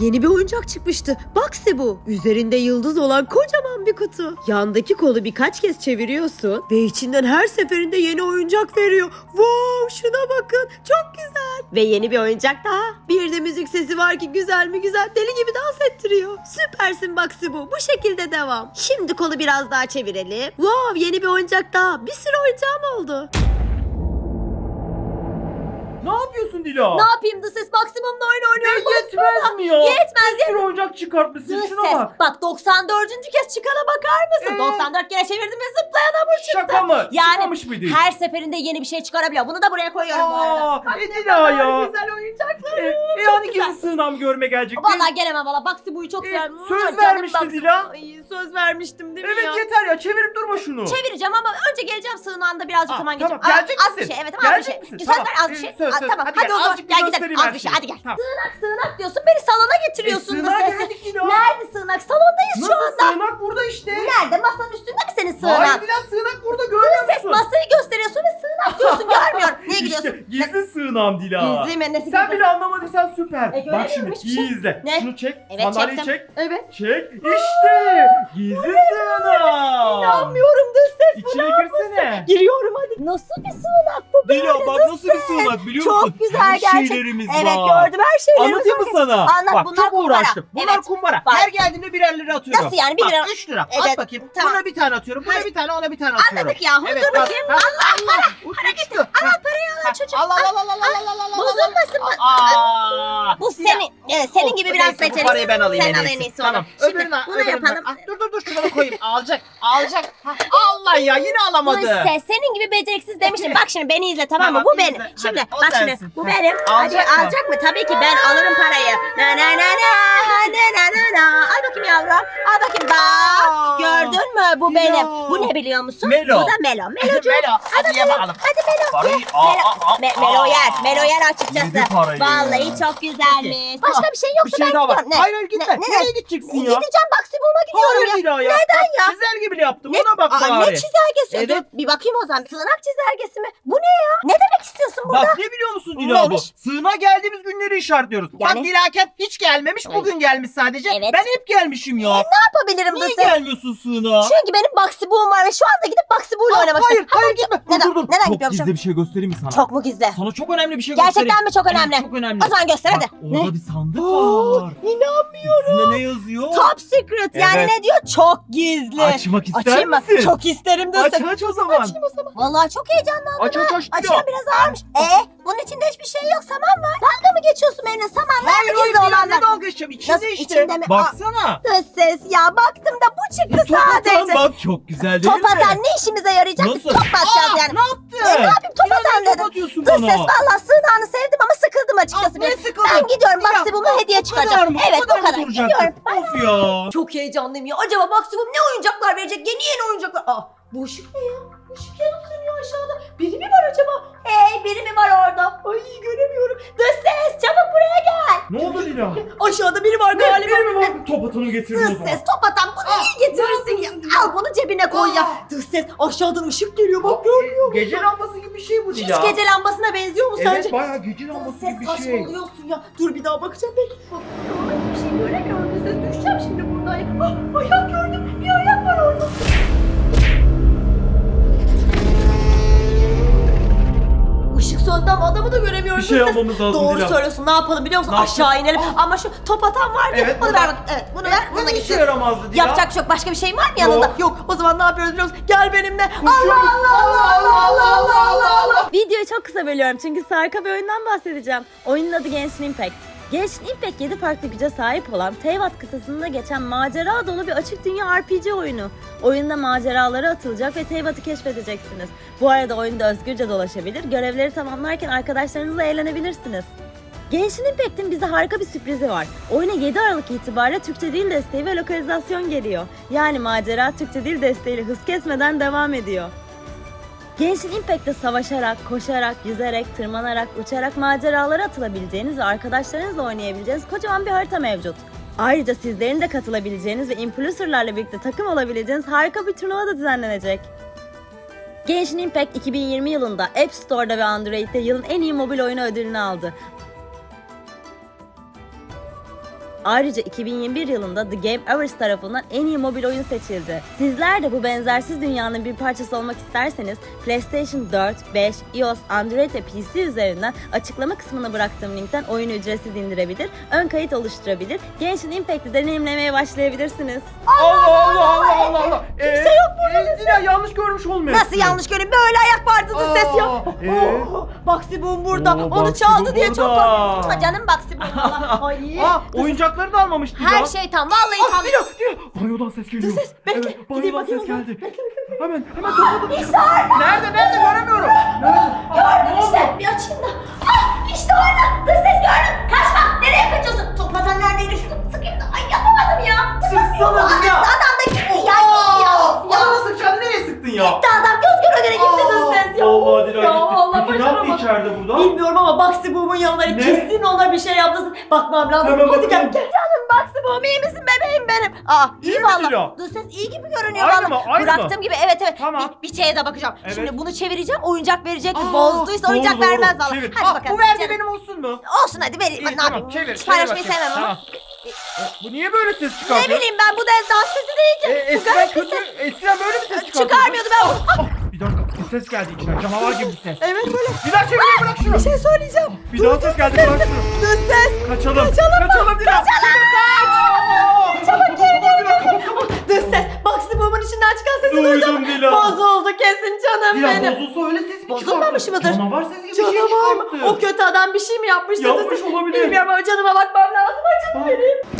Yeni bir oyuncak çıkmıştı. Baxi bu. Üzerinde yıldız olan kocaman bir kutu. Yandaki kolu birkaç kez çeviriyorsun ve içinden her seferinde yeni oyuncak veriyor. Wow şuna bakın çok güzel. Ve yeni bir oyuncak daha. Bir de müzik sesi var ki güzel mi güzel deli gibi dans ettiriyor. Süpersin Baxi bu. Bu şekilde devam. Şimdi kolu biraz daha çevirelim. Wow yeni bir oyuncak daha. Bir sürü oyuncağım oldu. Ne yapıyorsun Dila? Ne yapayım da ses maksimumla oyun oynuyorum. yetmez mi ya? Yetmez Bir sürü oyuncak çıkartmışsın şuna ses. bak. Bak 94. kez çıkana bakar mısın? Ee? 94 kere çevirdim ve zıplayan hamur çıktı. Şaka mı? Yani Çıkmamış mıydı? Her seferinde yeni bir şey çıkarabiliyor. Bunu da buraya koyuyorum bu arada. Aa, Bak e ne Dila kadar ya. güzel oyuncaklar. E, e hani güzel. gizli sığınağım görme gelecekti. Vallahi gelemem valla. Baksi buyu çok Ee, severim. söz vermişti. Dila. Ay, söz vermiştim değil mi Evet ya? yeter ya çevirip durma şunu. Çevireceğim ama önce geleceğim sığınağında birazcık Aa, zaman tamam, geçeceğim. gelecek az misin? bir şey evet ama az bir Gelecek şey. misin? Söz Tamam. ver az bir Ee, şey. söz, Aa, söz. Tamam Hadi hadi, gel, o zaman azıcık bir gel gidelim göstereyim az her bir şey şeyi. hadi gel. Tamam. Sığınak sığınak diyorsun beni salona getiriyorsun E, da sığınağa sesi. geldik Dila. Nerede sığınak? Salondayız şu Nasıl anda. sığınak burada işte. Nerede? Masanın üstünde mi senin sığınak? Hayır Dila sığınak burada görmüyor Ses musun? masayı gösteriyorsun ve sığınak diyorsun görmüyorum. Niye gidiyorsun? İşte gizli sığınağım Dila. Gizli mi? Nesi Sen gizli? bile anlamadıysan süper. E, Bak göremiyorum şimdi hiçbir iyi şey. izle. Ne? Şunu çek. Evet, sandalyeyi çektim. çek. Evet. Çek. İşte. Gizli sığınak. İnanmıyorum dış ses İçine ne Girsene. Giriyorum hadi. Nasıl bir sığınak bu böyle? Dila bak nasıl bir sığınak biliyor musun? Çok güzel her gerçek. Şeylerimiz evet var. gördüm her şeylerimiz Anlatayım mı sana? Anlat bak, bunlar çok kumbara. uğraştık. Bunlar evet. kumbara. Bak. Her geldiğinde birer lira atıyorum. Nasıl yani bir lira? Bak, üç lira. Evet. At bakayım. Tamam. Buna bir tane atıyorum. Buna bir tane ona bir tane atıyorum. Anladık ya. Evet, dur bakayım. Allah Allah. Para getir. Al parayı al çocuk. Allah Allah Allah Allah Allah Allah. Bozulmasın. Bu senin senin oh, gibi biraz beceriksiz. Parayı ben alayım. Sen al en iyisi. Tamam. Öbürünü, bunu yapalım. Dur dur dur şunu koyayım. Alacak. Alacak. Allah ya yine alamadı. Ses senin gibi beceriksiz demiştim. Bak şimdi beni izle tamam mı? Tamam, Bu izle. benim. Hadi, Şimdi o bak şimdi sensin. bu Ha, benim. Hadi alacak mı? alacak mı? Tabii ki ben alırım parayı. Na na na na na na na na. Al bakayım yavrum. Al bakayım bak. Gördün mü? Bu Ya. benim. Bu ne biliyor musun? Melo. Bu da Melo. Melocuğum. Melo. Hadi ye bakalım. Hadi Melo. Parayı. Aa, Melo. aa, aa, Me- Melo aa. yer. Melo yer açıkçası. Parayı. Vallahi çok güzelmiş. Başka bir şey Bir yoksa şey ben daha gidiyorum. Ne? Hayır hayır gitme. Ne- ne- Nereye gideceksin ya? Gideceğim Maksimum'a gidiyorum Hayır ya. Ya. Neden ya? Çizelge bile yaptım. Ne- Ona bak Aa, bari. ne çizelgesi? Evet. Dur, bir bakayım o zaman. Sığınak çizelgesi mi? Bu ne ya? Ne demek istiyorsun burada? Bak ne biliyor musun Dila bu? Sığına geldiğimiz günleri işaretliyoruz. Yani? Bak Dilaken hiç gelmemiş. Bugün gelmiş sadece. Evet. Ben hep gelmişim ya. Ne yapabilirim Niye gelmiyorsun sığına? Çünkü benim Baksibuğum var ve şu anda gidip Baksibuğ'la Aa, oynamak hayır istiyorum. hayır gitme. Neden? Dur dur. Neden Çok gizli bir şey göstereyim mi sana? Çok mu gizli? Sana çok önemli bir şey göstereyim. Gerçekten mi çok önemli? Evet, çok önemli. O zaman göster hadi. Bak, orada bir sandık var. İnanmıyorum. Üstünde ne yazıyor? Top secret yani Evet. ne diyor? Çok gizli. Açmak ister Açayım mı? misin? Çok isterim de Aç sen. aç o zaman. Açayım o zaman. Vallahi çok heyecanlandım. Aç aç aç. Açıyorum biraz ağırmış. Ee, bunun içinde hiçbir şey yok saman var. Dalga mı geçiyorsun benimle saman? Hayır Nerede hayır gizli Dila olanlar? ne dalga geçeceğim. İçinde Nasıl, işte. içinde mi? Baksana. Dış ses ya baktım da bu çıktı Top atan sadece. bak çok güzel değil Top mi? atan ne işimize yarayacak? Biz Nasıl? top atacağız Aa, yani? Ne yaptın? E, ne yapayım top Yine atan ne dedim. top atıyorsun Dış bana? ses valla sığınağını sevdim ama sıkıldım açıkçası. Aa, ne biraz. sıkıldın? Ben gidiyorum Ya, maksimuma hediye Bu kadar çıkacağım. mı? Evet bu kadar, mı? Gidiyorum. Of ya. Çok heyecanlıyım ya. Acaba maksimum ne oyuncaklar verecek? Yeni yeni oyuncaklar. Aa bu ışık ne ya? Işık yanıp sönüyor aşağıda. Biri mi var acaba? Hey biri mi var orada? Ay göremiyorum. Dış ses çabuk buraya gel. Ne oldu Dila? Aşağıda biri var galiba. Biri mi var? Top atanı getirdin o Dış zaman. ses top atan bunu iyi getirirsin ya. Cebine koy ya. Dış ses aşağıdan ışık geliyor bak görmüyor musun? Gece lambası gibi bir şey bu Hiç Dila. gece lambasına benziyor mu Evet sence? bayağı gece lambası gibi bir şey. saçmalıyorsun ya. Dur bir daha bakacağım belki. Bak hiçbir şey göremiyorum. Dış ses düşeceğim şimdi buradan. Ah, ayak gördüm. Bir ayak var orada. Işık söndü ama adamı da göremiyorum. Bir şey yapmamız lazım Doğru Dila. söylüyorsun. Ne yapalım biliyor musun? Ne yapacağız? Aşağı inelim. Ama şu top atan vardı. Evet, Bunu ver bak. Evet bunu ver. Bunu da işe yaramazdı Dila? Yapacak bir şey yok. Başka bir şey var mı yanında? Yok. O zaman ne yapıyoruz biliyor musun? Gel benimle. Allah Allah Allah Allah Allah Allah Allah. Videoyu çok kısa bölüyorum çünkü harika bir oyundan bahsedeceğim. Oyunun adı Genshin Impact. Genshin Impact 7 farklı güce sahip olan Teyvat kıtasında geçen macera dolu bir açık dünya RPG oyunu. Oyunda maceralara atılacak ve Teyvat'ı keşfedeceksiniz. Bu arada oyunda özgürce dolaşabilir, görevleri tamamlarken arkadaşlarınızla eğlenebilirsiniz. Genshin Impact'in bize harika bir sürprizi var. Oyuna 7 Aralık itibariyle Türkçe dil desteği ve lokalizasyon geliyor. Yani macera Türkçe dil desteğiyle hız kesmeden devam ediyor. Genshin Impact'te savaşarak, koşarak, yüzerek, tırmanarak, uçarak maceralara atılabileceğiniz ve arkadaşlarınızla oynayabileceğiniz kocaman bir harita mevcut. Ayrıca sizlerin de katılabileceğiniz ve influencerlarla birlikte takım olabileceğiniz harika bir turnuva da düzenlenecek. Genshin Impact 2020 yılında App Store'da ve Android'de yılın en iyi mobil oyunu ödülünü aldı. Ayrıca 2021 yılında The Game Awards tarafından en iyi mobil oyun seçildi. Sizler de bu benzersiz dünyanın bir parçası olmak isterseniz PlayStation 4, 5, iOS, Android ve PC üzerinden açıklama kısmına bıraktığım linkten oyunu ücretsiz indirebilir, ön kayıt oluşturabilir, Genshin Impact'i deneyimlemeye başlayabilirsiniz. Allah Allah Allah Allah Allah. Kimse yok burada. Dila yanlış görmüş olmayasın. Nasıl yanlış göreyim? Böyle ayak vardı da ses yok. Ee? Oh, Baxi Boom burada. Oo, Onu çaldı diye çok burada. korktum. Ha, Canım valla. Ay. Aa, oyuncakları da almamış Dila. Her şey tam. Vallahi Ah, tam. Dila, Dila. Banyodan ses geliyor. ses, bekle. Evet, Gideyim banyodan bakayım ses ona. geldi. Hemen, hemen topladım. Nerede, nerede göremiyorum. Nerede? Gördüm işte. Bir açayım da. Ah işte orada. Dış ses gördüm. Kaçma. Nereye kaçıyorsun? Ne? ona bir şey yaptısın. Bakmam lazım. Hemen Hadi gel gel. Canım Baxi Boom iyi misin bebeğim benim? Aa iyi İyi mi valla. Dur ses iyi gibi görünüyor Aynı valla. mı, aynı Bıraktığım gibi evet evet. Tamam. Bir, bir şeye de bakacağım. Evet. Şimdi bunu çevireceğim oyuncak verecek mi? Bozduysa oyuncak doğru, doğru. vermez valla. Çevir. Hadi Aa, bakalım. Bu verdi çevir. benim olsun mu? Olsun hadi vereyim. İyi, ne tamam, yapayım? çevir, paylaşmayı sevmem ama. Tamam. Bu niye böyle ses Ne çıkartıyor? bileyim ben bu dez dans sesi E, deyince. eskiden garip bir kötü, eskiden böyle bir ses çıkartıyordu. Çıkarmıyordu ben. ses geldi içinden. Canavar gibi bir ses. Evet böyle. Bir daha çevireyim, bırak şunu. Bir şey söyleyeceğim. Bir daha ses geldi, bırak şunu. Dur ses. Kaçalım. Kaçalım. Kaçalım bir daha. Kaçalım. Çabuk geri geri Dış ses. Baxi Boom'un içinden çıkan sesi duydum. Dila. Bozuldu kesin canım Dila benim. bozulsa öyle ses mi Bozulmamış mıdır? Canavar sesi gibi bir şey Canavar çıkarttı. O kötü adam bir şey mi Yapmış ses? olabilir. Bilmiyorum ama canıma bakmam lazım. Bak. benim.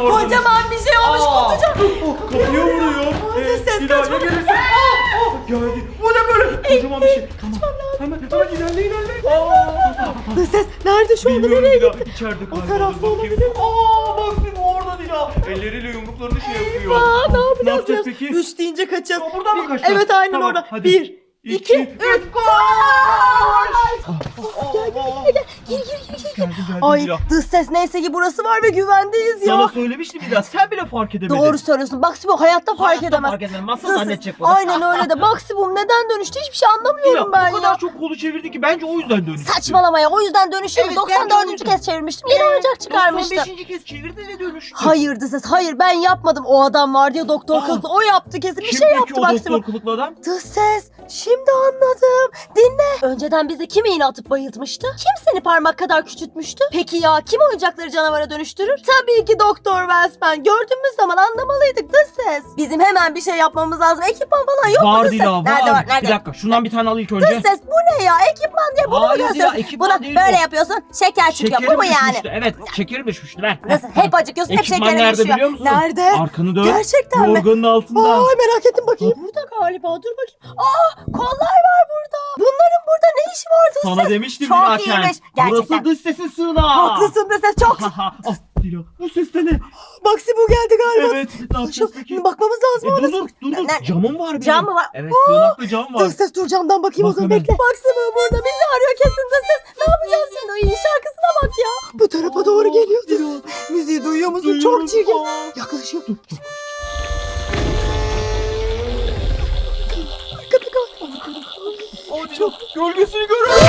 Dönüşmüş. Nasıl canavara Kocaman bir şey olmuş Aa, kutucuk. Kapıya vuruyor. Ee, ses bir daha kaçma. gelirse. Aa, aa, geldi. Bu ne böyle? Kocaman bir şey. Tamam. Hemen, hemen ilerle ilerle. Aa, ses nerede şu anda nereye Dila. gitti? İçeride O kayboldu. tarafta Bakayım. olabilir. Aa bak Dila orada Dila. Elleriyle yumruklarını şey yapıyor. Aa, ne yapacağız? Ne yapacağız biraz? peki? Üç deyince kaçacağız. Aa, buradan mı kaçacağız? Evet aynen Tamam, orada. hadi. Bir, İki, üç, koş! Gel gel gel gel. Gir gir gir. Geldi geldi Ay Dila. dış ses neyse ki burası var ve güvendeyiz ya. Sana söylemiştim Dila. Sen bile fark edemedin. Doğru söylüyorsun. Maximum hayatta fark Hayatta edemez. fark edemem. Nasıl Dış ses- zannedecek bunu? Aynen öyle de Maximum neden dönüştü hiçbir şey Dila anlamıyorum ben o kadar ya. çok kolu çevirdi ki bence o yüzden dönüştü. Saçmalamaya o yüzden dönüşüyor. Evet, ben de 94. öyle kez çevirmiştim. Yeni oyuncak çıkarmıştım. 95. kez çevirdi ve dönüştü. Hayır dış ses hayır ben yapmadım. O adam var diye doktor Aa. kılıklı o yaptı kesin. Bir Kim şey peki yaptı o Maximum. doktor kılıklı adam? Dış ses. Şimdi anladım. Dinle. Önceden bize kim iğne atıp bayıltmıştı? Kim seni parmak kadar küçültmüştü? Peki ya kim oyuncakları canavara dönüştürür? Tabii ki Doktor Welsman. Gördüğümüz zaman anlamalıydık dış ses. Bizim hemen bir şey yapmamız lazım. Ekipman falan yok mu Var ses? Dila var. Nerede var? Nerede? Bir dakika şundan bir tane al ilk önce. Dış ses bu ne ya? Ekipman diye bunu mu Hayır Dila, gösteriyorsun? ekipman Buna değil böyle bu. yapıyorsun. Şeker çıkıyor. Bu mu yani? düşmüştü. Evet şekerim düşmüştü. Ver. Nasıl? Hep acıkıyorsun, hep Ekipman şekerin nerede düşüyor. biliyor musun? Nerede? Arkanı dön. Gerçekten mi? Yorganın altında. Ay merak ettim bakayım. Burada galiba. Dur bakayım. Aa kollar var burada. Bunların burada ne işi var dış Sana ses? demiştim Çok iyiymiş. Gerçekten. Burası dış sesin sığınağı. Haklısın dış ses çok. ah Dila bu ses de ne? Maxi bu geldi galiba. Evet Şu, peki? bakmamız E, lazım dur orası. dur dur dur. Ne- Camım var benim. Cam mı var? Evet sığınaklı cam var. Dış ses dur camdan bakayım o Bak zaman hemen. bekle. Maxi bu burada bizi arıyor kesin ses. Ne yapacağız şimdi? Ay, şarkısına bak ya. Bu tarafa doğru geliyor ses. Müziği duyuyor musun? Duyuyorum. Çok çirkin. Aa. Yaklaşıyor. Dur. Arkada kal. O Dila gölgesini görüyorum.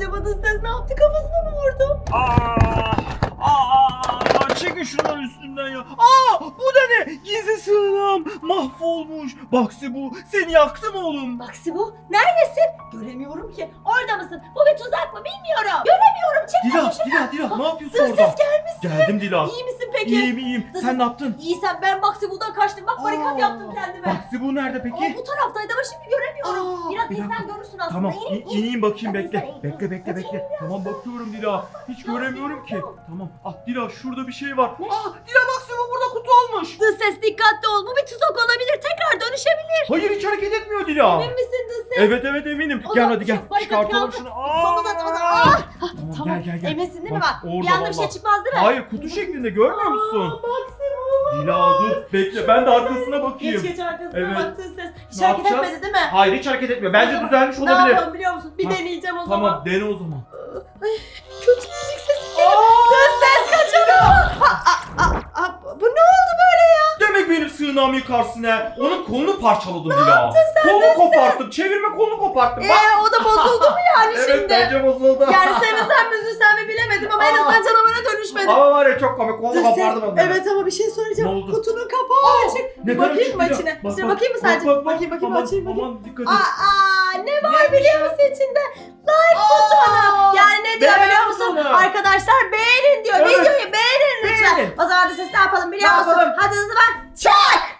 Acaba dış ses ne yaptı kafasına mı vurdu? Aa, aa, çekin şunların üstünden ya. Aa, bu da ne? Gizli sığınağım mahvolmuş. Baksi bu. Seni yaktım oğlum. Maximo neredesin? Göremiyorum ki. Orada mısın? Bu bir tuzak mı bilmiyorum. Göremiyorum çık Dila, şuradan. Dila, Dila ne yapıyorsun Dış orada? ses gelmiş. Geldim Dila. İyi misin peki? İyiyim iyiyim. Dış- Sen ne yaptın? İyisen ben Maximo'dan kaçtım. Bak barikat Aa, yaptım kendime. Baksi bu nerede Aa, peki? bu taraftaydı ama şimdi göremiyorum. Aa, Biraz bir insan dakika. görürsün aslında. Tamam, İn, in- in. ineyim bakayım Hadi bekle. sen in. Bekle bekle Hadi bekle. Tamam bakıyorum Dila. Hiç göremiyorum ki. Tamam. Ah Dila şurada bir şey var. Ne? Aa Dila Baksi bu burada kutu olmuş. Dış ses dikkatli ol. Bu bir tuzak olabilir. Tekrar dönüşebilir. Hayır hiç hareket etmiyor Dila. Emin misin Evet evet eminim. O gel zaman hadi gel. şey- barikat Çıkartalım şunu. Aa! Aa! Tamam, Tamam. gel gel gel. Eminsin değil mi Bak, bak? orada Bir anda bir şey valla. çıkmaz değil mi? Hayır kutu şeklinde görmüyor musun? Bak Dila dur bekle ben de arkasına bakayım. Geç geç arkasına Evet. baktın ses. Hiç Ne hareket yapacağız? etmedi değil mi? Hayır hiç hareket etmiyor. Bence zaman düzelmiş Ne olabilir. yapalım biliyor musun? Bir Ha, deneyeceğim o zaman. Tamam dene o zaman. Sığınağımı yıkarsın ha. Onun kolunu parçaladım Dila. Kolunu koparttım. Çevirme kolunu koparttım. Bak. Ee, o da bozuldu mu yani Evet şimdi? bence bozuldu. Yani sevmesem mi üzülsem mi bilemedim ama en azından canavara dönüşmedim. Ama var ya çok komik. Kolunu kopardım onu. Evet ama bir şey söyleyeceğim. Ne oldu? Kutunun kapağı açık. Bir bakayım mı içine? Bak, bak, bakayım mı sadece? bak, bak. bakayım bakayım Aman, açayım bakayım. Aman dikkat et. Aa, ne var biliyor musun içinde? Like butonu. Yani ne diyor biliyor musun? Arkadaşlar beğenin diyor. Evet. Videoyu beğenin lütfen. Beğenin. O zaman da ses ne yapalım biliyor Ne musun? yapalım? Hadi hızlı bak. Çak!